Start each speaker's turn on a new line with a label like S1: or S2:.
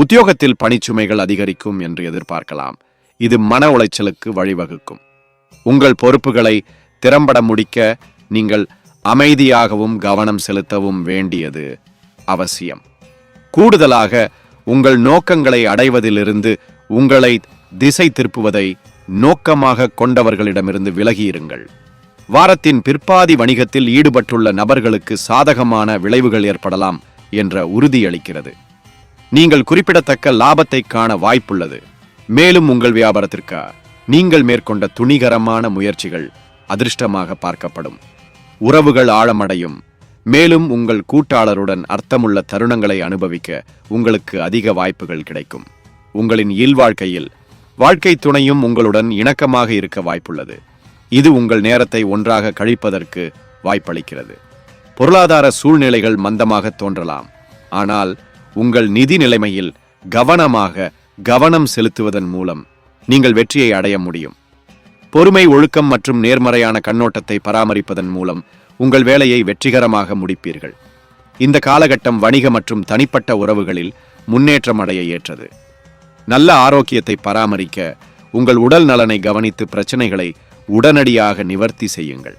S1: உத்தியோகத்தில் பணிச்சுமைகள் அதிகரிக்கும் என்று எதிர்பார்க்கலாம். இது மன உளைச்சலுக்கு வழிவகுக்கும். உங்கள் பொறுப்புகளை திறம்பட முடிக்க நீங்கள் அமைதியாகவும் கவனம் செலுத்தவும் வேண்டியது அவசியம். கூடுதலாக உங்கள் நோக்கங்களை அடைவதிலிருந்து உங்களை திசை திருப்புவதை நோக்கமாக கொண்டவர்களிடமிருந்து விலகியிருங்கள். வாரத்தின் பிற்பாதி வணிகத்தில் ஈடுபட்டுள்ள நபர்களுக்கு சாதகமான விளைவுகள் ஏற்படலாம் என்ற உறுதியளிக்கிறது. நீங்கள் குறிப்பிடத்தக்க லாபத்தை காண வாய்ப்புள்ளது. மேலும் உங்கள் வியாபாரத்திற்கு நீங்கள் மேற்கொண்ட துணிகரமான முயற்சிகள் அதிர்ஷ்டமாக பார்க்கப்படும். உறவுகள் ஆழமடையும். மேலும் உங்கள் கூட்டாளருடன் அர்த்தமுள்ள தருணங்களை அனுபவிக்க உங்களுக்கு அதிக வாய்ப்புகள் கிடைக்கும். உங்களின் இல்வாழ்க்கையில் வாழ்க்கை துணையும் உங்களுடன் இணக்கமாக இருக்க வாய்ப்புள்ளது. இது உங்கள் நேரத்தை ஒன்றாக கழிப்பதற்கு வாய்ப்பளிக்கிறது. பொருளாதார சூழ்நிலைகள் மந்தமாக தோன்றலாம். ஆனால் உங்கள் நிதி நிலைமையில் கவனமாக கவனம் செலுத்துவதன் மூலம் நீங்கள் வெற்றியை அடைய முடியும். பொறுமை ஒழுக்கம் மற்றும் நேர்மறையான கண்ணோட்டத்தை பராமரிப்பதன் மூலம் உங்கள் வேலையை வெற்றிகரமாக முடிப்பீர்கள். இந்த காலகட்டம் வணிக மற்றும் தனிப்பட்ட உறவுகளில் முன்னேற்றம் அடைய ஏற்றது. நல்ல ஆரோக்கியத்தை பராமரிக்க உங்கள் உடல் நலனை கவனித்து பிரச்சனைகளை உடனடியாக நிவர்த்தி செய்யுங்கள்.